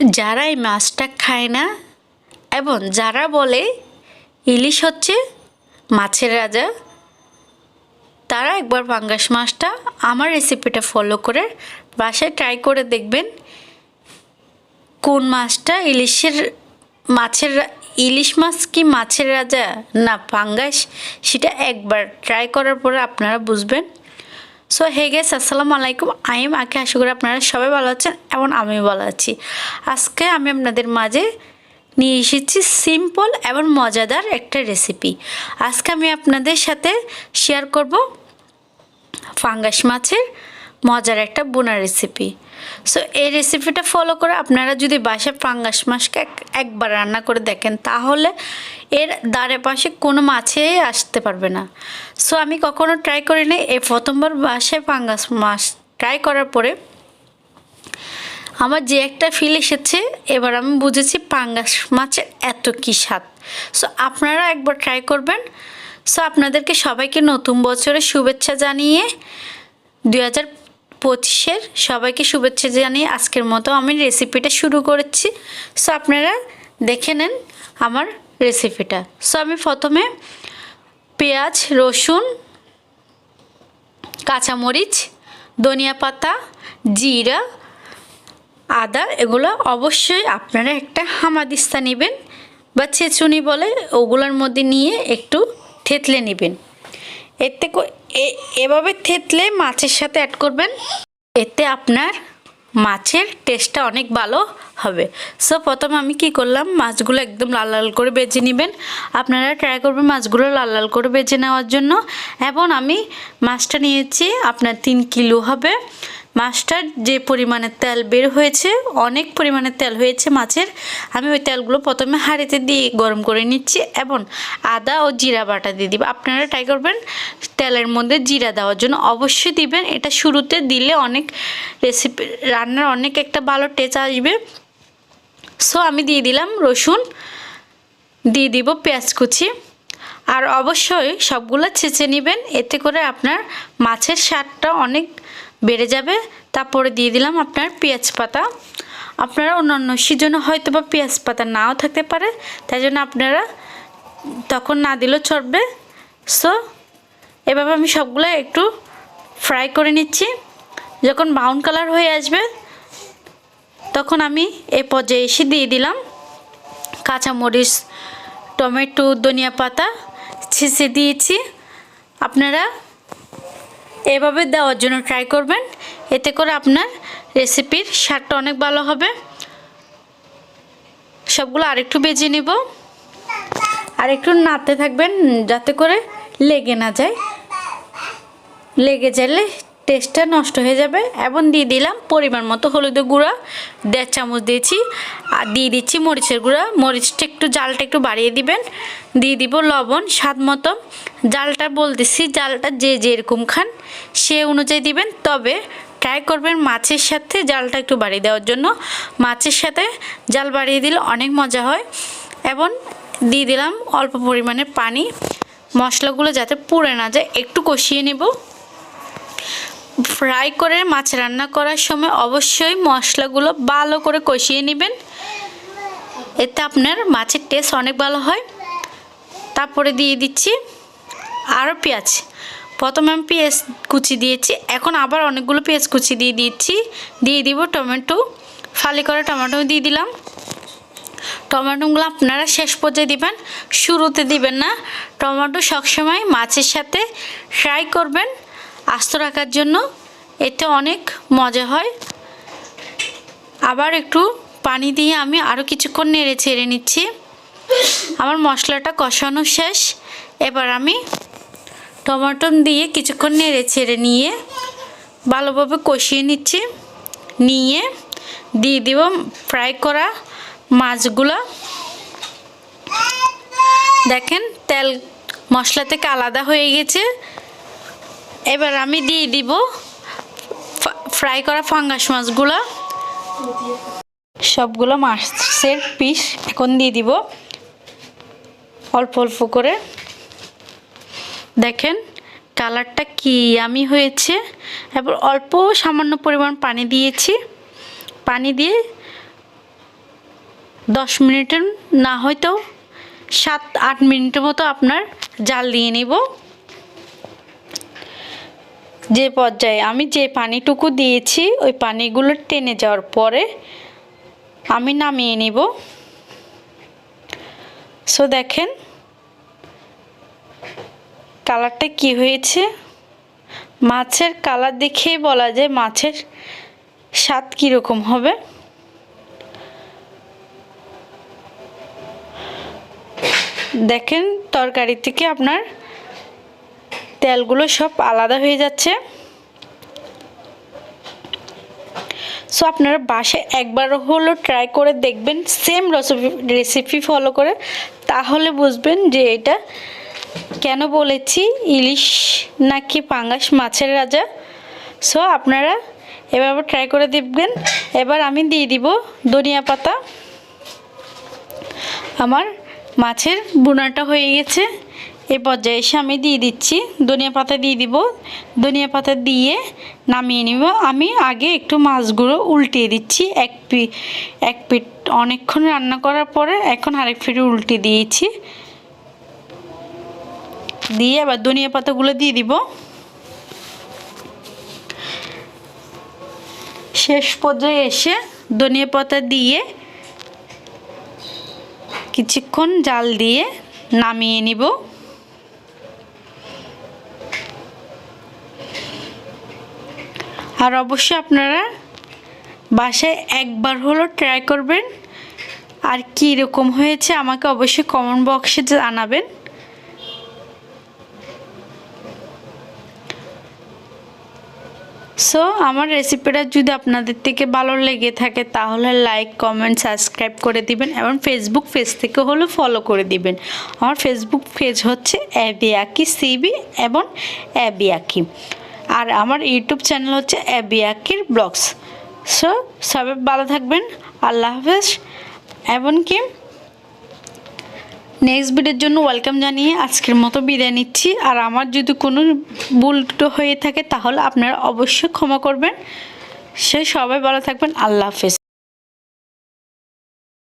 যারা এই মাছটা খায় না, এবং যারা বলে ইলিশ হচ্ছে মাছের রাজা, তারা একবার পাঙ্গাস মাছটা আমার রেসিপিটা ফলো করে বাসায় ট্রাই করে দেখবেন কোন মাছটা ইলিশের মাছের ইলিশ মাছ কি মাছের রাজা না পাঙ্গাস, সেটা একবার ট্রাই করার পরে আপনারা বুঝবেন। সো হে গেস আসসালামু আলাইকুম আই এম আঁকে আশা করি আপনারা সবাই ভালো আছেন এবং আমি ভালো আছি। আজকে আমি আপনাদের মাঝে নিয়ে এসেছি সিম্পল এবং মজাদার একটা রেসিপি আজকে আমি আপনাদের সাথে শেয়ার করব ফাঙ্গাস মাছের মজার একটা বোনা রেসিপি সো এই রেসিপিটা ফলো করে আপনারা যদি বাসায় ফাঙ্গাস মাছকে এক- একবার রান্না করে দেখেন, তাহলে এর দ্বারে পাশে কোনো মাছেই আসতে পারবে না। সো আমি কখনো ট্রাই করিনি এই প্রথমবার বাসায় ফাঙ্গাস মাছ ট্রাই করার পরে আমার যে একটা ফিল এসেছে, এবার আমি বুঝেছি পাঙ্গাস মাছের এত কী স্বাদ। সো আপনারা একবার ট্রাই করবেন। সো আপনাদেরকে সবাইকে নতুন বছরের শুভেচ্ছা জানিয়ে দুই হাজার পঁচিশের সবাইকে শুভেচ্ছা জানিয়ে আজকের মতো আমি রেসিপিটা শুরু করেছি। সো আপনারা দেখে নেন আমার রেসিপিটা সো আমি প্রথমে পেঁয়াজ, রসুন, কাঁচামরিচ, ধনিয়া পাতা, জিরা, আদা, এগুলো অবশ্যই আপনারা একটা হামাদিস্তা নেবেন বা ছেঁচুনি বলে ওগুলোর মধ্যে নিয়ে একটু থেতলে নেবেন। এতে এভাবে থেতলে মাছের সাথে অ্যাড করবেন। এতে আপনার মাছের টেস্টটা অনেক ভালো হবে। সো প্রথম আমি কি করলাম, মাছগুলো একদম লাল লাল করে বেজে নেবেন। আপনারা ট্রাই করবেন মাছগুলো লাল লাল করে বেজে নেওয়ার জন্য। এবং আমি মাছটা নিয়েছি, আপনার তিন কিলো হবে। মাছটার যে পরিমাণে তেল বের হয়েছে, অনেক পরিমাণে তেল হয়েছে মাছের, আমি ওই তেলগুলো প্রথমে হাঁড়িতে দিয়ে গরম করে নিচ্ছি এবং আদা ও জিরা বাটা দিয়ে দিব। আপনারা ট্রাই করবেন তেলের মধ্যে জিরা দেওয়ার জন্য। অবশ্যই দিবেন, এটা শুরুতে দিলে অনেক রেসিপি রান্নার অনেক একটা ভালো টেস্ট আসবে। সো আমি দিয়ে দিলাম রসুন, দিয়ে দিব পেঁয়াজ কুচি। আর অবশ্যই সবগুলো ছেঁচে নেবেন, এতে করে আপনার মাছের স্বাদটা অনেক বেড়ে যাবে। তারপরে দিয়ে দিলাম আপনার পেঁয়াজ পাতা। আপনারা অন্যান্য সিজনে হয়তো বা পেঁয়াজ পাতা নাও থাকতে পারে। তাই জন্য আপনারা তখন না দিলেও চলবে। সো এভাবে আমি সবগুলো একটু ফ্রাই করে নিচ্ছি। যখন ব্রাউন কালার হয়ে আসবে, তখন আমি এই পর্যায়ে এসে দিয়ে দিলাম কাঁচামরিচ, টমেটো, ধনিয়া পাতা ছেঁচে দিয়েছি। আপনারা এভাবে দেওয়ার জন্য ট্রাই করবেন। এতে করে আপনার রেসিপির স্বাদটা অনেক ভালো হবে। সবগুলো আরেকটু বেজে নিব। আর একটু নাড়তে থাকবেন যাতে করে লেগে না যায়। লেগে গেলে টেস্টটা নষ্ট হয়ে যাবে এবং দিয়ে দিলাম পরিমাণ মতো হলুদের গুঁড়া, দেড় চামচ দিয়েছি, আর দিয়ে দিচ্ছি মরিচের গুঁড়া। মরিচটা একটু, জালটা একটু বাড়িয়ে দিবেন। দিয়ে দিব লবণ, স্বাদ মতো। জালটা বলতেছি, জালটা যে যেরকম খান সে অনুযায়ী দিবেন। তবে ট্রাই করবেন মাছের সাথে জালটা একটু বাড়িয়ে দেওয়ার জন্য। মাছের সাথে জাল বাড়িয়ে দিলে অনেক মজা হয়। এবং দিয়ে দিলাম অল্প পরিমাণে পানি। মশলাগুলো যাতে পুড়ে না যায়, একটু কষিয়ে নেব। ফ্রাই করে মাছ রান্না করার সময় অবশ্যই মশলাগুলো ভালো করে কষিয়ে নেবেন। এতে আপনার মাছের টেস্ট অনেক ভালো হয়। তারপরে দিয়ে দিচ্ছি আরও পেঁয়াজ। প্রথমে আমি পেঁয়াজ কুচি দিয়েছি, এখন আবার অনেকগুলো পেঁয়াজ কুচি দিয়ে দিচ্ছি। দিয়ে দিব টমেটো, ফালি করে টমেটো দিয়ে দিলাম। টমেটোগুলো আপনারা শেষ পর্যায়ে দিবেন, শুরুতে দিবেন না। টমেটো সবসময় মাছের সাথে ফ্রাই করবেন। আস্ত রাখার জন্য এতে অনেক মজা হয়। আবার একটু পানি দিয়ে আমি আরও কিছুক্ষণ নেড়ে ছেড়ে নিচ্ছি। আমার মশলাটা কষানো শেষ। এবার আমি টমেটো দিয়ে কিছুক্ষণ নেড়ে ছেড়ে নিয়ে ভালোভাবে কষিয়ে নিচ্ছি। নিয়ে দিয়ে দিব ফ্রাই করা মাছগুলো। দেখেন তেল মশলা থেকে আলাদা হয়ে গেছে। এবার আমি দিয়ে দিব ফ্রাই করা ফাঙ্গাস মাছগুলো। সবগুলো মাছের পিস এখন দিয়ে দিব। অল্প অল্প করে। দেখেন কালারটা কি আমি হয়েছে। এবার অল্প সামান্য পরিমাণ পানি দিয়েছি। পানি দিয়ে দশ মিনিটের না হয়তো সাত আট মিনিটের মতো আপনার জাল দিয়ে নিব। যে পর্যায়ে আমি যে পানিটুকু দিয়েছি, ওই পানিগুলো টেনে যাওয়ার পরে আমি নামিয়ে নিব। সো দেখেন কালারটা কি হয়েছে? মাছের কালার দেখেই বলা যায় মাছের স্বাদ কীরকম হবে। দেখেন তরকারি থেকে আপনার তেলগুলো সব আলাদা হয়ে যাচ্ছে। সো আপনারা বাসায় একবার হলো ট্রাই করে দেখবেন সেম রেসিপি রেসিপি ফলো করে। তাহলে বুঝবেন যে এটা কেন বলেছি, ইলিশ নাকি পাঙ্গাস মাছের রাজা। সো আপনারা এভাবে ট্রাই করে দেখবেন। এবার আমি দিয়ে দিব ধনিয়া পাতা। আমার মাছের বুনাটা হয়ে গেছে। এই পর্যায়ে এসে আমি দিয়ে দিচ্ছি, ধনিয়া পাতা দিয়ে দিব। ধনিয়া পাতা দিয়ে নামিয়ে নিব। আমি আগে একটু মাছগুলো উল্টিয়ে দিচ্ছি। এক পি, এক পিট, অনেকক্ষণ রান্না করার পরে এখন আরেক পিট উল্টে দিয়েছি। দিয়ে আবার ধনিয়া পাতাগুলো দিয়ে দিব। শেষ পর্যায়ে এসে ধনিয়া পাতা দিয়ে কিছুক্ষণ জাল দিয়ে নামিয়ে নিব। আর অবশ্যই আপনারা বাসায় একবার হলো ট্রাই করবেন। আর কী রকম হয়েছে আমাকে অবশ্যই কমেন্ট বক্সে জানাবেন। সো আমার রেসিপিটা যদি আপনাদের থেকে ভালো লেগে থাকে, তাহলে লাইক কমেন্ট সাবস্ক্রাইব করে দিবেন এবং ফেসবুক পেজ থেকে হলে ফলো করে দিবেন। আমার ফেসবুক পেজ হচ্ছে অ্যাবিয়াকি সিবি এবং অ্যাবিয়াকি আর আমার ইউটিউব চ্যানেল হচ্ছে অ্যাবিয়াকির ব্লগস। সো সবাই ভালো থাকবেন। আল্লাহ হাফেজ। এমনকি নেক্সট ভিডিওর জন্য ওয়েলকাম জানিয়ে আজকের মতো বিদায় নিচ্ছি। আর আমার যদি কোনো ভুল হয়ে থাকে, তাহলে আপনারা অবশ্যই ক্ষমা করবেন। সে সবাই ভালো থাকবেন। আল্লাহ হাফেজ।